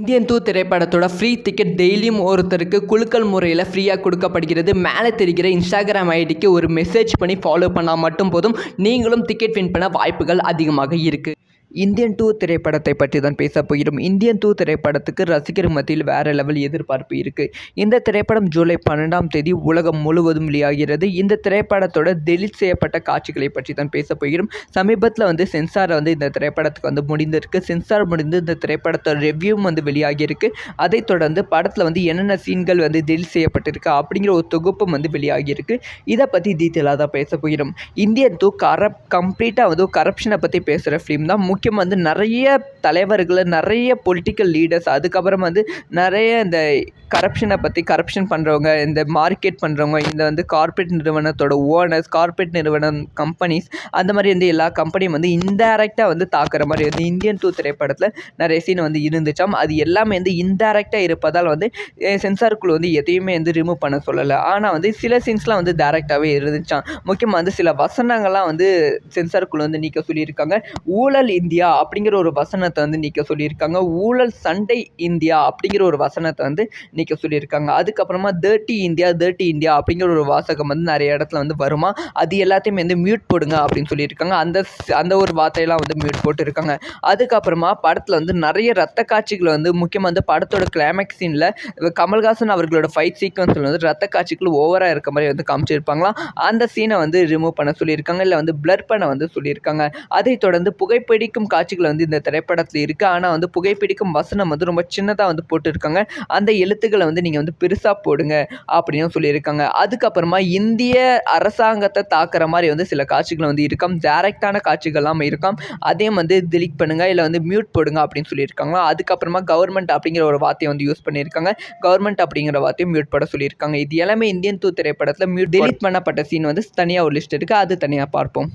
Indian two திரைப்படத்தோட free ticket டெய்லியும் ஒருத்தருக்கு குழுக்கள் முறையில் ஃப்ரீயாக கொடுக்கப்படுகிறது. மேலே தெரிகிற இன்ஸ்டாகிராம் ஐடிக்கு ஒரு மெசேஜ் பண்ணி ஃபாலோ பண்ணால் மட்டும் போதும். நீங்களும் டிக்கெட் வின் பண்ண வாய்ப்புகள் அதிகமாக இருக்குது இந்தியன் டூ திரைப்படத்தை பற்றி தான் பேச போகிறோம். இந்தியன் டூ திரைப்படத்துக்கு ரசிகர் மத்தியில் வேறு லெவல் எதிர்பார்ப்பு இருக்குது இந்த திரைப்படம் ஜூலை பன்னெண்டாம் தேதி உலகம் முழுவதும் வெளியாகிறது. இந்த திரைப்படத்தோட டெலிட் செய்யப்பட்ட காட்சிகளை பற்றி தான் பேச போகிறோம். சமீபத்தில் வந்து சென்சார் வந்து இந்த திரைப்படத்துக்கு வந்து முடிந்திருக்கு. சென்சார் முடிந்து இந்த திரைப்படத்தோட ரிவ்யூவும் வந்து வெளியாகியிருக்கு. அதைத் தொடர்ந்து படத்தில் வந்து என்னென்ன சீன்கள் வந்து டெலிட் செய்யப்பட்டிருக்கு அப்படிங்கிற ஒரு தொகுப்பும் வந்து வெளியாகியிருக்கு. இதை பற்றி டீட்டெயிலாக தான் பேச போகிறோம். இந்தியன் டூ கரப் கம்ப்ளீட்டாக வந்து கரப்ஷனை பற்றி பேசுகிற ஃபிலிம் தான். முக்கியம் வந்து நிறைய தலைவர்கள் நிறைய பொலிட்டிக்கல் லீடர்ஸ் அதுக்கப்புறம் வந்து நிறைய இந்த கரப்ஷனை பற்றி கரப்ஷன் பண்ணுறவங்க இந்த மார்க்கெட் பண்ணுறவங்க இந்த வந்து கார்ப்பரேட் நிறுவனத்தோட ஓனர்ஸ் கார்ப்பரேட் நிறுவனம் கம்பெனிஸ் அந்த மாதிரி வந்து எல்லா கம்பெனியும் வந்து இன்டைரக்டாக வந்து தாக்குற மாதிரி வந்து இந்தியன் டூ திரைப்படத்தில் நிறைய சீன் வந்து இருந்துச்சாம் அது எல்லாமே வந்து இன்டைரக்டாக இருப்பதால் வந்து சென்சார் குழு வந்து எதையுமே வந்து ரிமூவ் பண்ண சொல்லலை. ஆனால் வந்து சில சீன்ஸ்லாம் வந்து டேரெக்டாகவே இருந்துச்சான் முக்கியமாக வந்து சில வசனங்கள்லாம் வந்து சென்சார் குழு வந்து நீக்க சொல்லியிருக்காங்க. ஊழல் இந்தியா அப்படிங்கிற ஒரு வசனத்தை வந்து நீக்க சொல்லியிருக்காங்க. ஊழல் சண்டை இந்தியா அப்படிங்கிற ஒரு வசனத்தை வந்து நீக்க சொல்லியிருக்காங்க. அதுக்கப்புறமா தேர்ட்டி இந்தியா தேர்ட்டி இந்தியா அப்படிங்கிற ஒரு வாசகம் வந்து நிறைய இடத்துல வந்து வருமா? அது எல்லாத்தையுமே வந்து மியூட் போடுங்க அப்படின்னு சொல்லியிருக்காங்க. அந்த அந்த ஒரு வார்த்தையெல்லாம் வந்து மியூட் போட்டுருக்காங்க. அதுக்கப்புறமா படத்தில் வந்து நிறைய ரத்த காட்சிகள் வந்து முக்கியமாக வந்து படத்தோட கிளைமேக்ஸ் சீனில் கமல்ஹாசன் அவர்களோட ஃபைட் சீக்வன்ஸில் வந்து ரத்த காட்சிகள் ஓவராக இருக்க மாதிரி வந்து காமிச்சிருப்பாங்களாம். அந்த சீனை வந்து ரிமூவ் பண்ண சொல்லியிருக்காங்க. இல்லை வந்து பிளர் பண்ண வந்து சொல்லியிருக்காங்க. அதை தொடர்ந்து புகைப்பிடிக்கும் காட்சிகள் வந்து இந்த திரைப்படத்தில் இருக்குது ஆனால் வந்து புகைப்பிடிக்கும் வசனம் வந்து ரொம்ப சின்னதாக வந்து போட்டுருக்காங்க. அந்த எழுத்துக்களை வந்து நீங்கள் வந்து பெருசாக போடுங்க அப்படின்னு சொல்லியிருக்காங்க. அதுக்கப்புறமா இந்திய அரசாங்கத்தை தாக்குற மாதிரி வந்து சில காட்சிகள் வந்து இருக்காம். டேரெக்டான காட்சிகள்லாம் இருக்காம். அதையும் வந்து delete பண்ணுங்க. இல்லை வந்து மியூட் போடுங்க அப்படின்னு சொல்லியிருக்காங்க அதுக்கப்புறமா கவர்மெண்ட் அப்படிங்கிற ஒரு வார்த்தையை வந்து யூஸ் பண்ணியிருக்காங்க. கவர்மெண்ட் அப்படிங்கிற வார்த்தையை மியூட் பண்ண சொல்லியிருக்காங்க. இது எல்லாமே இந்தியன் டூ திரைப்படத்தில் மியூட் delete பண்ணப்பட்ட சீன் வந்து தனியாக ஒரு லிஸ்ட் இருக்குது அது தனியாக பார்ப்போம்.